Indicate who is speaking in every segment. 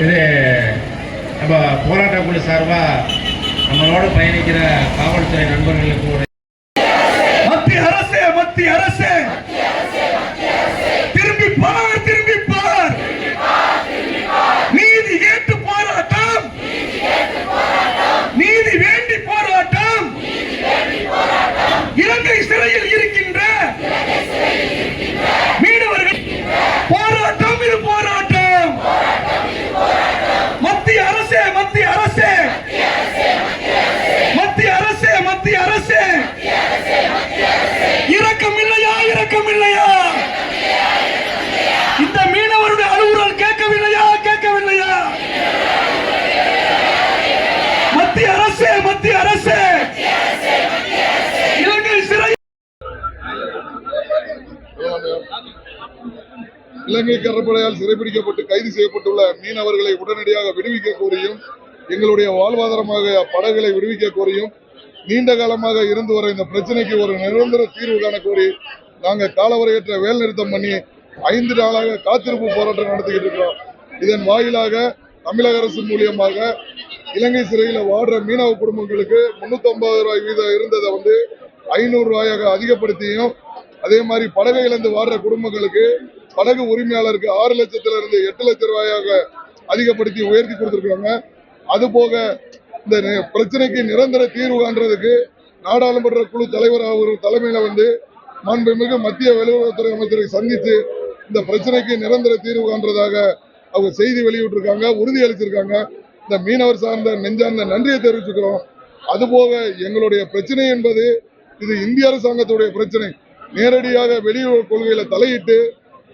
Speaker 1: இது நம்ம போராட்ட குழு சார்பாக நம்மளோட பயணிக்கிற காவல்துறை நண்பர்களுக்கு ஒரு
Speaker 2: மத்திய அரசே மத்திய அரசே திரும்பி பார் திரும்பி பார் நீதி கேட்டு போராட்டம் நீதி வேண்டி போராட்டம் இலங்கை சிறையில் இருக்கின்ற மீனவர்கள் போராட்டம் இது போராட்டம் மத்திய அரசே மத்திய அரசே மத்திய அரசே மத்திய அரசே இரக்கம் இல்லையா இரக்கம் இல்லையா இந்த மீனவருடைய அலுவலர் கேட்கவில்லையா கேட்கவில்லையா மத்திய அரசே மத்திய அரசே இலங்கை சிறை
Speaker 3: இலங்கை கடற்படையால் சிறைபிடிக்கப்பட்டு கைது செய்யப்பட்டுள்ள மீனவர்களை உடனடியாக விடுவிக்க கோரியும் எங்களுடைய வாழ்வாதாரமாக படகுகளை விடுவிக்க கோரியும் நீண்ட காலமாக இருந்து வர இந்த பிரச்சனைக்கு ஒரு நிரந்தர தீர்வு காண கோரி நாங்க காலவரையற்ற வேல் நிறுத்தம் பண்ணி ஐந்து நாளாக காத்திருப்பு போராட்டம் நடத்திக்கிட்டு இருக்கோம் இதன் வாயிலாக தமிழக அரசு மூலியமாக இலங்கை சிறையில் வாடுற மீனவ குடும்பங்களுக்கு முன்னூத்தி ரூபாய் வீதம் இருந்ததை வந்து ஐநூறு ரூபாயாக அதிகப்படுத்தியும் அதே மாதிரி படகை இழந்து வாடுற குடும்பங்களுக்கு படகு உரிமையாளருக்கு ஆறு லட்சத்துல இருந்து எட்டு லட்சம் ரூபாயாக அதிகப்படுத்தி உயர்த்தி கொடுத்திருக்காங்க அது போக இந்த பிரச்சனைக்கு நிரந்தர தீர்வு காண்றதுக்கு நாடாளுமன்ற குழு தலைவர் அவர் தலைமையில வந்து மாண்புமிகு மத்திய வெளியுறவுத்துறை அமைச்சரை சந்தித்து இந்த பிரச்சனைக்கு நிரந்தர தீர்வு காண்றதாக அவங்க செய்தி வெளியிட்டிருக்காங்க உறுதி அளிச்சிருக்காங்க இந்த மீனவர் சார்ந்த நெஞ்சார்ந்த நன்றியை தெரிவிச்சுக்கிறோம். அதுபோக எங்களுடைய பிரச்சனை என்பது இது இந்திய அரசாங்கத்துடைய பிரச்சனை. நேரடியாக வெளியுறவு கொள்கையில தலையிட்டு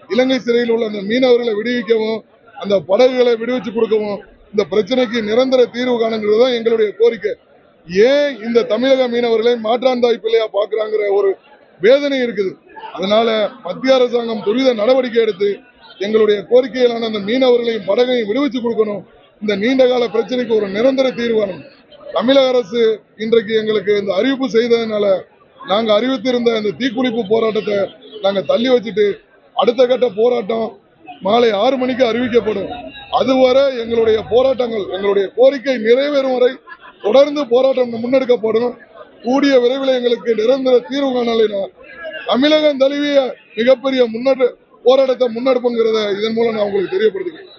Speaker 3: இலங்கை சிறையில் உள்ள அந்த மீனவர்களை விடுவிக்கவும் அந்த படகுகளை விடுவிச்சு கொடுக்கவும் இந்த பிரச்சனைக்கு நிரந்தர தீர்வு காணுங்கிறது தான் எங்களுடைய கோரிக்கை. ஏன் இந்த தமிழக மீனவர்களை மாற்றாந்தாய் பிள்ளையா பாக்குறாங்கிற ஒரு வேதனை இருக்குது. அதனால மத்திய அரசாங்கம் துரித நடவடிக்கை எடுத்து எங்களுடைய கோரிக்கையிலான அந்த மீனவர்களையும் படகையும் விடுவிச்சு கொடுக்கணும். இந்த நீண்டகால பிரச்சனைக்கு ஒரு நிரந்தர தீர்வு தமிழக அரசு இன்றைக்கு எங்களுக்கு இந்த அறிவிப்பு செய்ததுனால நாங்கள் அறிவித்திருந்த இந்த தீக்குளிப்பு போராட்டத்தை நாங்கள் தள்ளி வச்சுட்டு அடுத்த கட்ட போராட்டம் மாலை ஆறு மணிக்கு அறிவிக்கப்படும். அதுவரை எங்களுடைய போராட்டங்கள் எங்களுடைய கோரிக்கை நிறைவேறும் வரை தொடர்ந்து போராட்டம் முன்னெடுக்கப்படும். கூடிய விரைவில் எங்களுக்கு நிரந்தர தீர்வு காணலைனா. தமிழகம் தழுவிய மிகப்பெரிய முன்னேற்ற போராட்டத்தை முன்னெடுப்புங்கிறத இதன் மூலம் நான் உங்களுக்கு தெரியப்படுத்துகிறேன்.